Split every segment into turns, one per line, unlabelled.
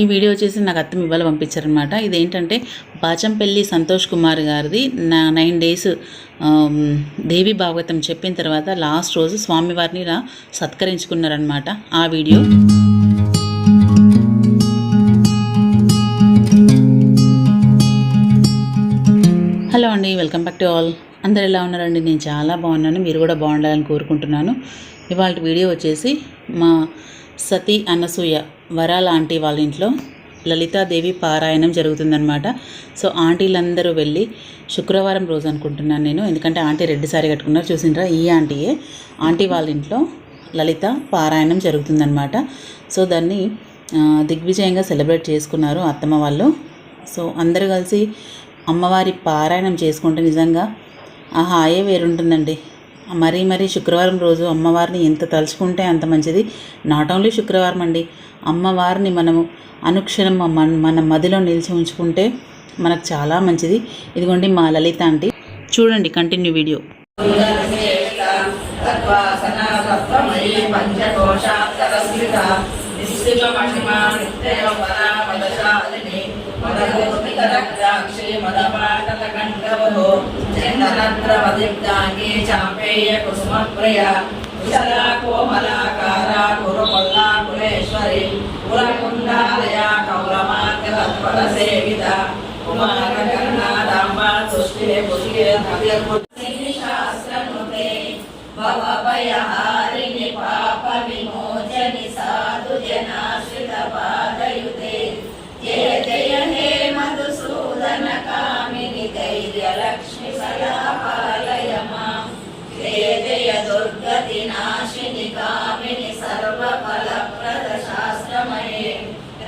ఈ వీడియో వచ్చేసి నాకు అత్తం ఇవాళ పంపించారనమాట ఇదేంటంటే బాచంపల్లి సంతోష్ కుమార్ గారిది నా నైన్ డేస్ దేవి భాగవతం చెప్పిన తర్వాత లాస్ట్ రోజు స్వామివారిని ఇలా సత్కరించుకున్నారనమాట ఆ వీడియో అండి వెల్కమ్ బ్యాక్ టు ఆల్ అందరు ఎలా ఉన్నారండి నేను చాలా బాగున్నాను మీరు కూడా బాగుండాలని కోరుకుంటున్నాను ఇవాళ వీడియో వచ్చేసి మా సతీ అనసూయ వరాల ఆంటీ వాళ్ళ ఇంట్లో లలితాదేవి పారాయణం జరుగుతుందనమాట సో ఆంటీలందరూ వెళ్ళి శుక్రవారం రోజు అనుకుంటున్నాను నేను ఎందుకంటే ఆంటీ రెడ్డి సారీ కట్టుకున్నారు చూసిండ్రా ఈ ఆంటీయే ఆంటీ వాళ్ళ ఇంట్లో లలిత పారాయణం జరుగుతుందనమాట సో దాన్ని దిగ్విజయంగా సెలబ్రేట్ చేసుకున్నారు అత్తమ్మ వాళ్ళు సో అందరూ కలిసి అమ్మవారి పారాయణం చేసుకుంటే నిజంగా ఆ హాయే వేరుంటుందండి మరీ మరీ శుక్రవారం రోజు అమ్మవారిని ఎంత తలుచుకుంటే అంత మంచిది నాట్ ఓన్లీ శుక్రవారం అండి అమ్మవారిని మనము అనుక్షణం మన మన మదిలో నిలిచి ఉంచుకుంటే మనకు చాలా మంచిది ఇదిగోండి మా లలిత అంటే చూడండి కంటిన్యూ వీడియో रक्ताक्षीमदपाटलकण्ठवो चन्दनत्रवदिग्दाङ्गे चापेय कुसुमप्रिया कुशलाकोमलाकारा कुरुपल्लाकुलेश्वरी कुलकुण्डालया कौलमाङ्गलत्पदसेविता कुमारकर्णादाम्बा तुष्टिरे पुष्टिरे भव्यशास्त्रमुते भवभयः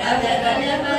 Abadabadaba.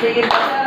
Thank you.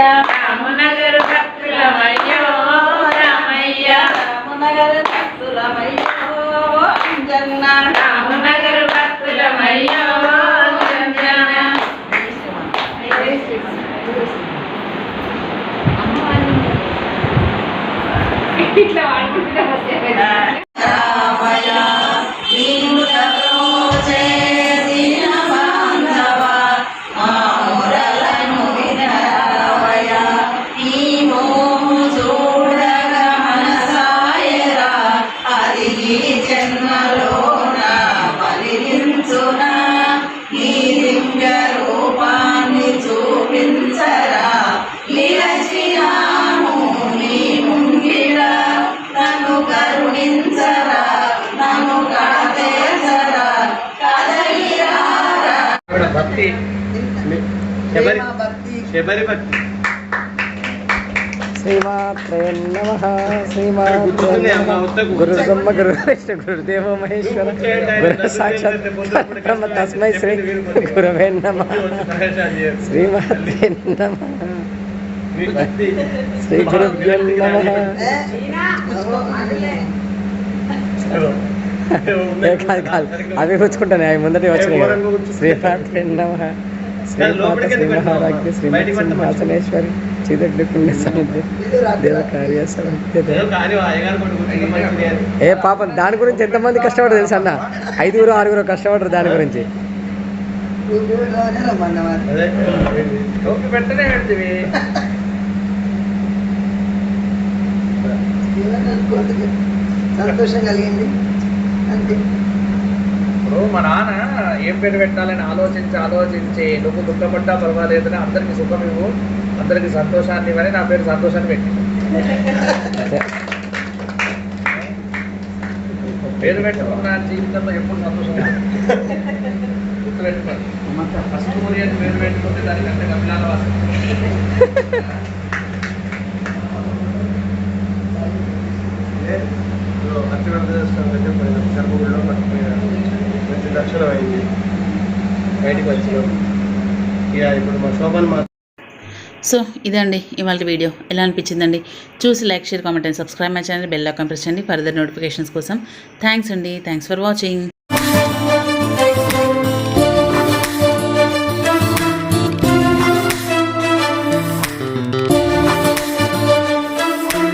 రామనగరు భక్తులమయ్యో రామయ్య రామనగరు భక్తులమయ్యో జన్న రామనగరు భక్తులమయ్యో భక్తి శబరి భక్తి శ్రీమాత్రేం నమ శ్రీమాత్రేం గురు బ్రహ్మ గురు విష్ణు గురుదేవ మహేశ్వర గురు సాక్షాత్ బ్రహ్మ తస్మై శ్రీ గురవే నమ శ్రీమాత్రే నమ శ్రీ గురుభ్యం నమ కాదు కాదు అవి పుచ్చుకుంటాను అవి ముందటి వచ్చినాయి శ్రీపాత రెండవ శ్రీమాత శ్రీమహారాజ్ఞ శ్రీమతి సింహాసనేశ్వరి చిదగ్నిపుణ్య సమితి దేవ కార్య ఏ పాపం దాని గురించి ఎంతమంది కష్టపడరు తెలుసు అన్న ఐదుగురు ఆరుగురు కష్టపడరు దాని గురించి
సంతోషం కలిగింది
ఇప్పుడు మా నాన్న ఏం పేరు పెట్టాలని ఆలోచించి ఆలోచించి నువ్వు దుఃఖపడ్డా పర్వాలేదని అందరికి సుఖం ఇవ్వు అందరికి సంతోషాన్ని ఇవ్వని నా పేరు సంతోషాన్ని పెట్టి పేరు పెట్టకుండా జీవితంలో ఎప్పుడు సంతోషం గుర్తుపెట్టుకోండి ఫస్ట్ పేరు పెట్టుకుంటే దానికంటే గమ్యాల వాసన
దర్శనం అయింది బయటికి వచ్చినాం ఇప్పుడు మా శోభన్ మా సో ఇదండి ఇవాళ వీడియో ఎలా అనిపించిందండి చూసి like share comment and subscribe my channel bell icon press చేయండి ఫర్దర్ నోటిఫికేషన్స్ కోసం థ్యాంక్స్ అండి థ్యాంక్స్ ఫర్ వాచింగ్